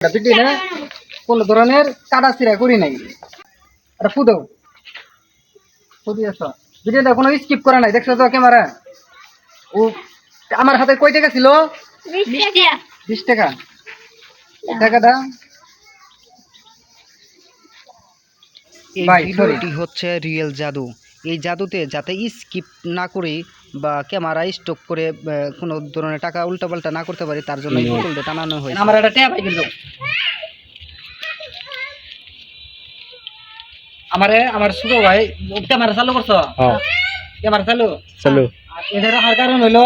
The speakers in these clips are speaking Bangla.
না কোনো ধরনের কাটা চিরা করি নাই। ফুদো। ফুদি আছো। ভিডিওটা কোনো স্কিপ করা নাই দেখছ তো ক্যামেরা ও আমার হাতে কয় টাকা ছিল? বিশ টাকা। টাকাটা এই ভিডিওটি হচ্ছে রিয়েল জাদু। এই জাদুতে যাতে স্কিপ না করি বা ক্যামেরা স্টপ করে কোনো ধরনের টাকা উল্টাপাল্টা না করতে পারি তার জন্য বোতলটা টানানো হয়েছে। আমার একটা ট্যাপ কিন্তু আমারে আমার ছোট ভাই ক্যামেরা চালু করছ। ক্যামেরা চালু। চালু। আর এটা রাখার কারণ হলো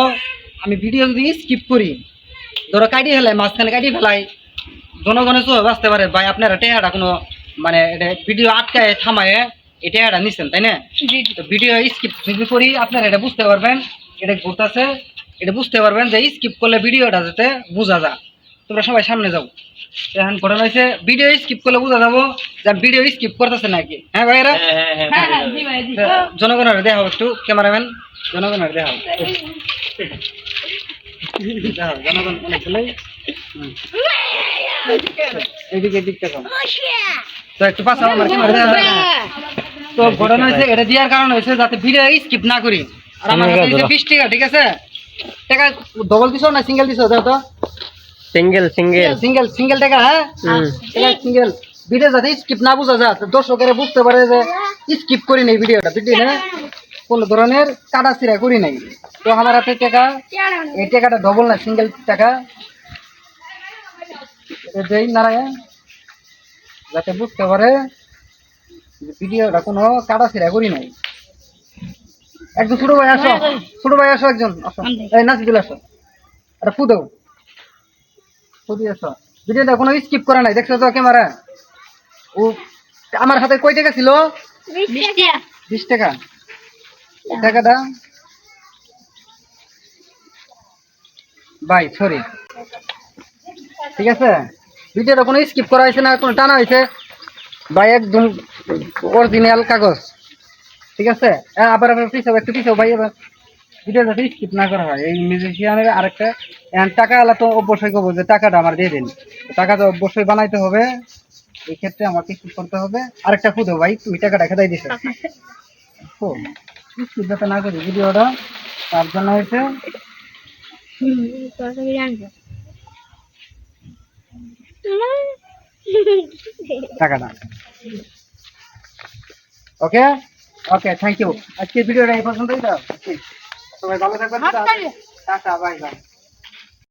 আমি ভিডিও যদি স্কিপ করি ধরো কাটি ফেলাই মাঝখানে কাটি ফেলাই জনগণে তো বাঁচতে পারে। ভাই আপনারা টেহাটা কোনো মানে এটা ভিডিও আটকায় থামায় এই টেহাটা নিচ্ছেন তাই না? তো ভিডিও স্কিপ যদি করি আপনারা এটা বুঝতে পারবেন এটা ঘুরতেছে এটা বুঝতে পারবেন যে স্কিপ করলে ভিডিওটা যাতে বোঝা যায়। তোমরা সবাই সামনে যাও। এখন ঘটনা হয়েছে ভিডিও স্কিপ করলে বোঝা যাব যে ভিডিও স্কিপ করতেছে নাকি। হ্যাঁ ভাইরা জনগণের দেখা একটু ক্যামেরাম্যান জনগণের দেখা জনগণ এদিকে এদিকটা তো একটু পাশে আমার ক্যামেরা দেখা হবে। তো ঘটনা হয়েছে এটা দেওয়ার কারণ হয়েছে যাতে ভিডিও স্কিপ না করি। আর আমার হাতে হয়েছে বিশ টাকা ঠিক আছে? টাকা ডবল দিছো না সিঙ্গেল দিছো তো সিঙ্গেল সিঙ্গেল। সিঙ্গেল সিঙ্গেল টাকা হ্যাঁ। সিঙ্গেল ভিডিও যাতে স্কিপ না বোঝা যায় দর্শকেরা বুঝতে পারে যে স্কিপ করি নাই ভিডিওটা ভিডিও না? কোনো ধরনের কাটা চিরা করি নাই। তো আমার হাতে টাকা এই টাকাটা ডবল না সিঙ্গেল টাকা। দেই নারায়ণ। যাতে বুঝতে পারে ভিডিওটা কোনো কাটা চিরা করি নাই। একজন ছোট ভাই আসো ছোট ভাই আসো একজন আসো। এই আসো। এটা ফুদো ফুদি আসো। ভিডিওটা কোনো স্কিপ করা নাই দেখছ তো ক্যামেরা ও আমার হাতে কয় টাকা ছিল? বিশ টাকা। টাকাটা? বাই সরি ঠিক আছে? ভিডিওটা কোনো স্কিপ করা হয়েছে না কোনো টানা হয়েছে? ভাই একদম অরিজিনাল কাগজ ঠিক আছে হ্যাঁ, আবার আবার পিছাও একটু পিছাও ভাই এবার ভিডিও যাতে স্কিপ না করা হয় এই মিউজিশিয়ানের আরেকটা টাকা আলা তো অবশ্যই করব যে টাকাটা আমার দিয়ে দিন টাকা তো অবশ্যই বানাইতে হবে এই ক্ষেত্রে আমাকে কি করতে হবে আরেকটা খুদো ভাই তুমি টাকাটা খেদাই দিছো স্কিপ যাতে না করি ভিডিওটা তার জন্য হয়েছে টাকাটা ওকে ওকে থ্যাংক ইউ আজকের ভিডিওটা এই পর্যন্তই দাও সবাই ভালো থাকবেন। Tata bye bye